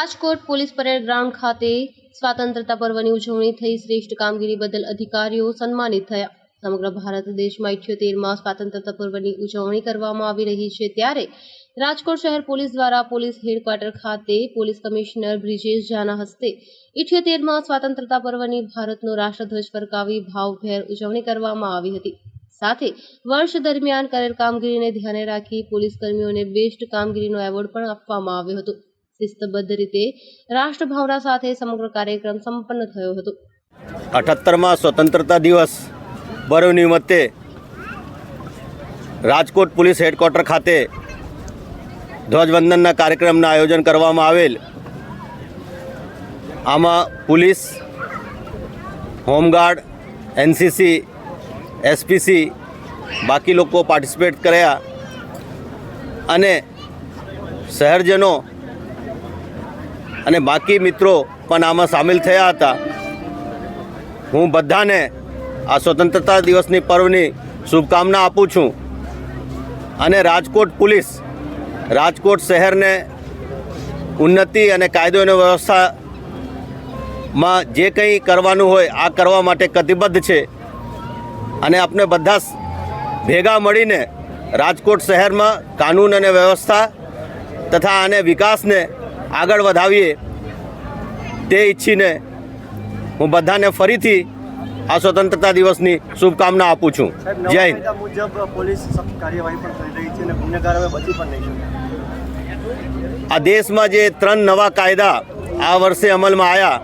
Rajkot police parade ground ખાતે સ્વાતંત્રતા પર્વની ઉજવણી થઈ. શ્રેષ્ઠ કામગીરી બદલ અધિકારીઓ સન્માનિત થયા. સમગ્ર ભારત દેશમાં ઇઠ્યોતેરમાં સ્વાતંત્રતા પર્વની ઉજવણી કરવામાં આવી રહી છે. ત્યારે રાજકોટ શહેર પોલીસ દ્વારા પોલીસ હેડક્વાર્ટર ખાતે પોલીસ કમિશનર બ્રિજેશ ઝાના હસ્તે ઇઠ્યોતેરમાં સ્વાતંત્રતા પર્વની ભારતનો રાષ્ટ્રધ્વજ ફરકાવી ભાવભેર ઉજવણી કરવામાં આવી હતી. સાથે વર્ષ દરમિયાન કરેલ કામગીરીને ધ્યાને રાખી પોલીસ કર્મીઓને બેસ્ટ કામગીરીનો એવોર્ડ પણ આપવામાં આવ્યો હતો. શિસ્તબદ્ધ રીતે રાષ્ટ્રભાવના સાથે સમગ્ર કાર્યક્રમ સંપન્ન થયો હતો. અઠ્ઠત્તરમાં સ્વતંત્રતા દિવસ. પર્વ નિમિત્તે રાજકોટ પોલીસ હેડક્વાર્ટર ખાતે ધ્વજવંદનના કાર્યક્રમના આયોજન કરવામાં આવેલ. આમાં પોલીસ, હોમગાર્ડ, એનસીસી, એસપીસી બાકી લોકો પાર્ટિસિપેટ કર્યા અને શહેરજનો અને બાકી મિત્રો પણ આમાં સામેલ થયા હતા. હું બધાને આ સ્વતંત્રતા દિવસની પર્વની શુભકામના આપું છું. અને રાજકોટ પોલીસ, રાજકોટ શહેરને ઉન્નતિ અને કાયદો અને વ્યવસ્થામાં જે કંઈ કરવાનું હોય આ કરવા માટે કટિબદ્ધ છે. અને આપણે બધા ભેગા મળીને રાજકોટ શહેરમાં કાનૂન અને વ્યવસ્થા તથા આને વિકાસને આગળ વધાવીએ તે ઈચ્છીને હું બધાને ફરીથી આ સ્વતંત્રતા દિવસની શુભકામના આપું છું. જય હિન્દ મુજબ પોલીસ કાર્યવાહી પણ કરી રહી છે અને ગુનેગાર બચી પણ નહીં આ દેશમાં જે ત્રણ નવા કાયદા આ વર્ષે અમલમાં આવ્યા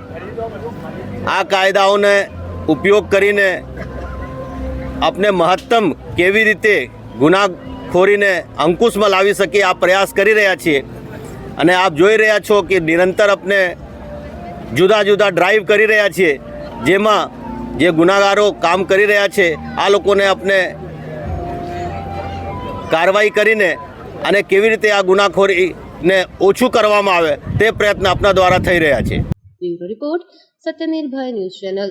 આ કાયદાઓને ઉપયોગ કરીને આપણે મહત્તમ કેવી રીતે ગુનાખોરીને અંકુશમાં લાવી શકીએ આ પ્રયાસ કરી રહ્યા છીએ. અને આપ જોઈ રહ્યા છો કે નિરંતર આપણે જુદા જુદા ડ્રાઈવ કરી રહ્યા છીએ, જેમાં જે ગુનાગારો કામ કરી રહ્યા છે, આ લોકોને આપણે કાર્યવાહી કરીને અને કેવી રીતે આ ગુનાખોરીને ઓછું કરવામાં આવે તે પ્રયત્ન આપના દ્વારા થઈ રહ્યા છે. Report, Satyanirbhay news channel.